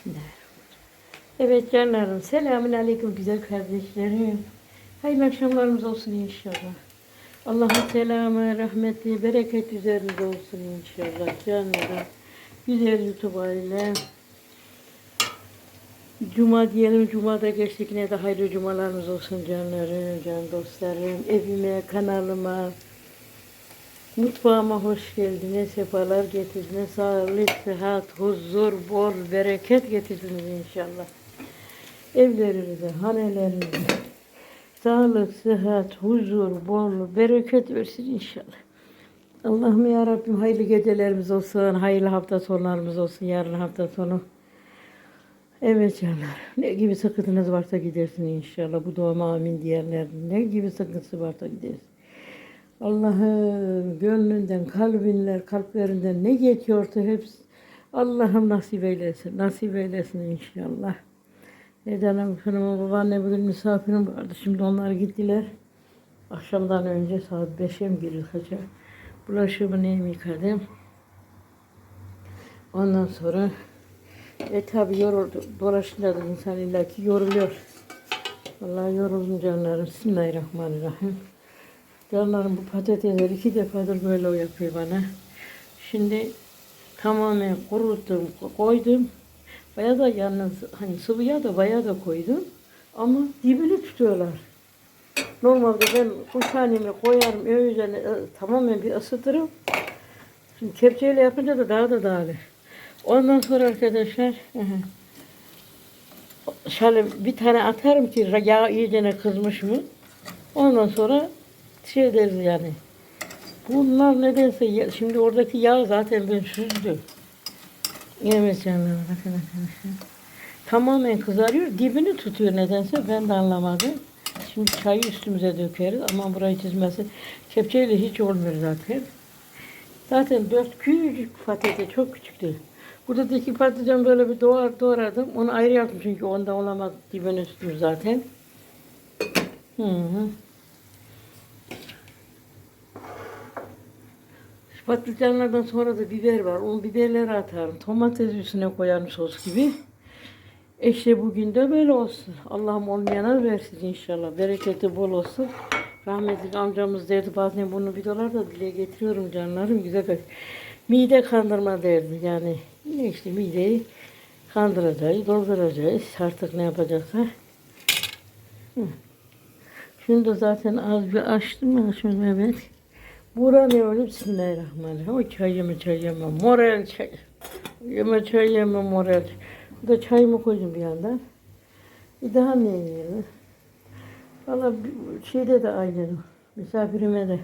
Bismillahirrahmanirrahim. Evet canlarım. Selamün aleyküm güzel kardeşlerim. Hayırlı akşamlarımız olsun inşallah. Allah'ın selamı, rahmeti, bereket üzerinize olsun inşallah canlarım. Güzel YouTube aile. Cuma diyelim, Cuma'da geçtik. Ne de hayırlı cumalarınız olsun canlarım, can dostlarım. Evime, kanalıma, Mutfağıma hoş geldiniz, sefalar getirdiniz, sağlık, sıhhat, huzur, bol, bereket getirdiniz inşallah. Evlerinize, hanelerinize sağlık, sıhhat, huzur, bol, bereket versin inşallah. Allah'ım ya Rabbim hayırlı gecelerimiz olsun, hayırlı hafta sonlarımız olsun, yarın hafta sonu. Evet canlar, ne gibi sıkıntınız varsa gidersin inşallah. Bu duama amin diyenler ne gibi sıkıntısı varsa gidersin. Allah'ım gönlünden, kalbinden, kalplerinden ne geçiyorsa hepsi Allah'ım nasip eylesin, nasip eylesin inşallah. Neden'im, hanımın babaanne bugün misafirim vardı. Şimdi onlar gittiler. Akşamdan önce saat 5'e mi girilacak? Bulaşığımı neyimi yıkadım. Ondan sonra e tabi yoruldu. Dolaşınca da insan illaki yoruluyor. Vallahi yoruldum canlarım. Bismillahirrahmanirrahim. Canlarım bu patatesleri iki defadır böyle yapıyor bana. Şimdi tamamen kuruttum, koydum. Bayağı da yalnız hani sıvı yağ da bayağı da koydum. Ama dibini tutuyorlar. Normalde ben kuşhanemi koyarım, öyle e, tamamen bir ısıtırım. Şimdi kepçeyle yapınca da daha da dağılır. Ondan sonra arkadaşlar şöyle bir tane atarım ki yağ iyicene kızmış mı? Ondan sonra şey deriz yani. Bunlar nedense ya- şimdi oradaki yağ zaten ben süzdüm. Evet canım bakın arkadaşlar. Tamamen kızarıyor. Dibini tutuyor nedense ben de anlamadım. Şimdi çayı üstümüze dökeriz ama burayı çizmesi kepçeyle hiç olmuyor zaten. Zaten dört küçük patates çok küçüktü. Buradaki patlıcan böyle bir doğar doğradım. Onu ayrı yaptım çünkü onda olamaz dibini tutuyor zaten. Hı hı. Patlıcanlardan sonra da biber var. Onu biberleri atarım. Domates üstüne koyarım sos gibi. İşte bugün de böyle olsun. Allah'ım olmayana versin inşallah. Bereketi bol olsun. Rahmetli amcamız derdi bazen bunu videolarda dile getiriyorum canlarım. Güzel bir mide kandırma derdi yani. Yine işte mideyi kandıracağız, dolduracağız. Artık ne yapacaksa. Hı. Şunu da zaten az bir açtım ya şunu evet. Bura ne öyle? Bismillahirrahmanirrahim. O çay yeme çay yeme. Morel çay. Yeme çay yeme morel. Bu da çayımı koydum bir yandan. Bir daha ne yiyelim? Valla şeyde de aynı. Misafirime de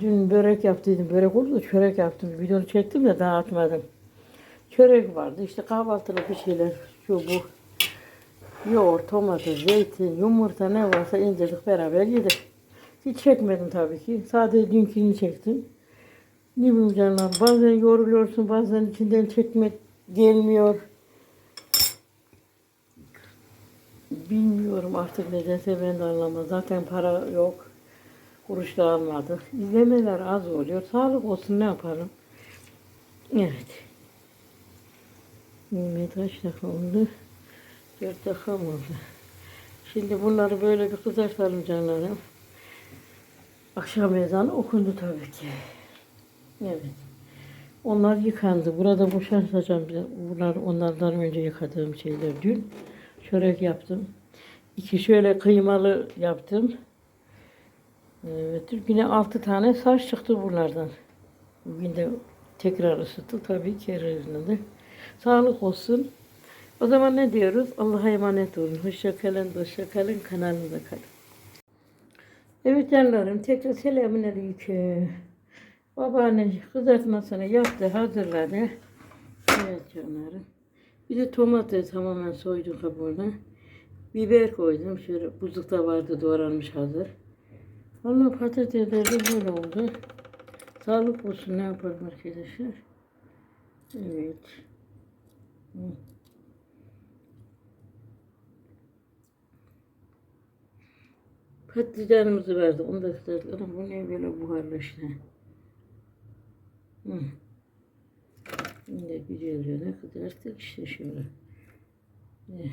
dün börek yaptıydım. Börek oldu da çörek yaptım. Videonu çektim de daha atmadım. Çörek vardı. İşte kahvaltılık bir şeyler. Şu bu. Yoğurt, domates, zeytin, yumurta ne varsa indirdik beraber yedik. Hiç çekmedim tabii ki. Sadece dünkünü çektim. Ne bileyim canım. Bazen yoruluyorsun, bazen içinden çekmek gelmiyor. Bilmiyorum artık nedense ben de anlamadım. Zaten para yok. Kuruş da almadık. İzlemeler az oluyor. Sağlık olsun ne yapalım. Evet. Nimet kaç dakika oldu? Dört dakika mı oldu? Şimdi bunları böyle bir kızartalım canlarım. Akşam ezanı okundu tabii ki. Evet. Onlar yıkandı. Burada boşaltacağım. bir- Bunlar onlardan önce yıkadığım şeyler dün. Çörek yaptım. İki şöyle kıymalı yaptım. Evet. Yine altı tane saç çıktı bunlardan. Bugün de tekrar ısıttı. Tabii ki de. Sağlık olsun. O zaman ne diyoruz? Allah'a emanet olun. Hoşça kalın, hoşça kalın. Kanalımda kalın. Evet canlarım tekrar selamun aleyküm. Babaanne kızartmasını yaptı, hazırladı. Evet canlarım. Bir de domates tamamen soydum kabuğunu. Biber koydum. Şöyle buzlukta vardı doğranmış hazır. Vallahi patatesler de böyle oldu. Sağlık olsun ne yapalım arkadaşlar. Evet. Hı. Patlıcanımızı verdi. Onu da kızarttık. Ama bu ne böyle buharlaştı. Hı. Yine güzelce kızarttık işte şöyle. Eh.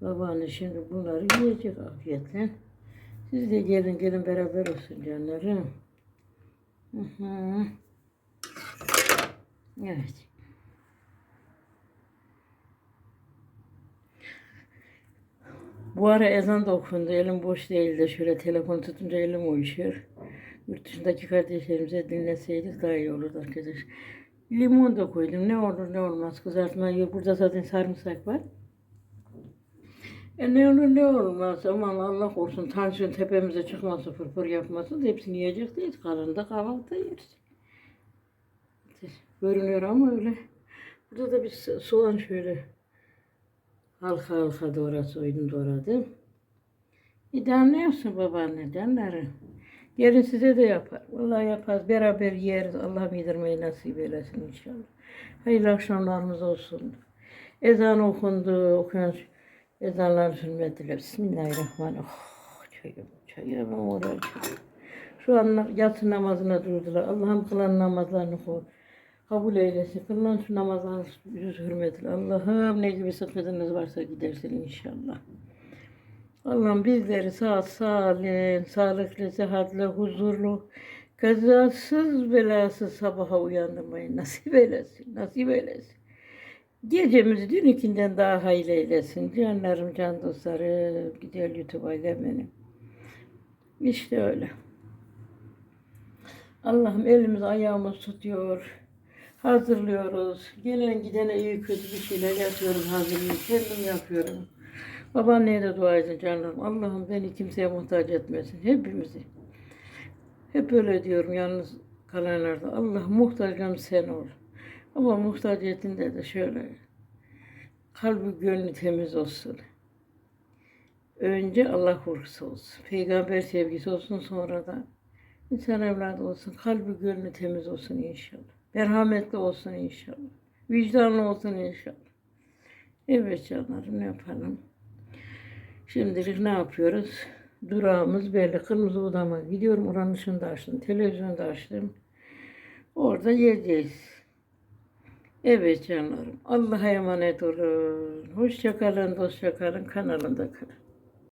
Babaanne şimdi bunları yiyecek afiyetle. Siz de gelin gelin beraber olsun canlarım. Hı hı. Evet. Bu ara ezan da okundu. Elim boş değil de şöyle telefon tutunca elim uyuşuyor. Yurt dışındaki kardeşlerimize dinleseydik daha iyi olurdu arkadaş. Limon da koydum. Ne olur ne olmaz. Kızartma yok. Burada zaten sarımsak var. E ne olur ne olmaz. Aman Allah korusun. Tansiyon tepemize çıkması, fırfır yapmasın. Hepsini yiyecek değil. Karında kahvaltı yeriz. Görünüyor ama öyle. Burada da bir so- soğan şöyle halka halka doğra soydum doğradım. İdam ne yapsın babaanne canları? Gelin size de yapar. Vallahi yaparız. Beraber yeriz. Allah yedirmeyi nasip eylesin inşallah. Hayırlı akşamlarımız olsun. Ezan okundu. Okuyan ezanlar hürmetiyle. Bismillahirrahmanirrahim. Oh, çayım, çayım, çayım. Şu an yatsı namazına durdular. Allah'ım kılan namazlarını koy. Kabul eylesin. Kılınan şu namazlarını yüz hürmetiyle. Allah'ım ne gibi sıkıntınız varsa gidersin inşallah. Allah'ım bizleri sağ salim, sağlıklı, sıhhatli, huzurlu, kazasız belasız sabaha uyandırmayı nasip eylesin, nasip eylesin. Gecemizi dünükinden daha hayırlı eylesin. Canlarım, can dostlarım, güzel YouTube ailem. İşte öyle. Allah'ım elimiz ayağımız tutuyor. Hazırlıyoruz. Gelen gidene iyi kötü bir şeyler yapıyoruz, hazırlıyoruz. Kendim yapıyorum. Babaanneye de dua edin canlarım. Allah'ım beni kimseye muhtaç etmesin. Hepimizi. Hep öyle diyorum yalnız kalanlarda. Allah muhtacım sen ol. Ama muhtaciyetinde de şöyle. Kalbi gönlü temiz olsun. Önce Allah korkusu olsun. Peygamber sevgisi olsun sonra da insan evladı olsun. Kalbi gönlü temiz olsun inşallah. Merhametli olsun inşallah. Vicdanlı olsun inşallah. Evet canlarım ne yapalım. Şimdilik ne yapıyoruz? Durağımız belli. Kırmızı odama gidiyorum. Oranın ışığını da açtım. Televizyonu da açtım. Orada yiyeceğiz. Evet canlarım. Allah'a emanet olun. Hoşça kalın, dostça kalın. Kanalımda kalın.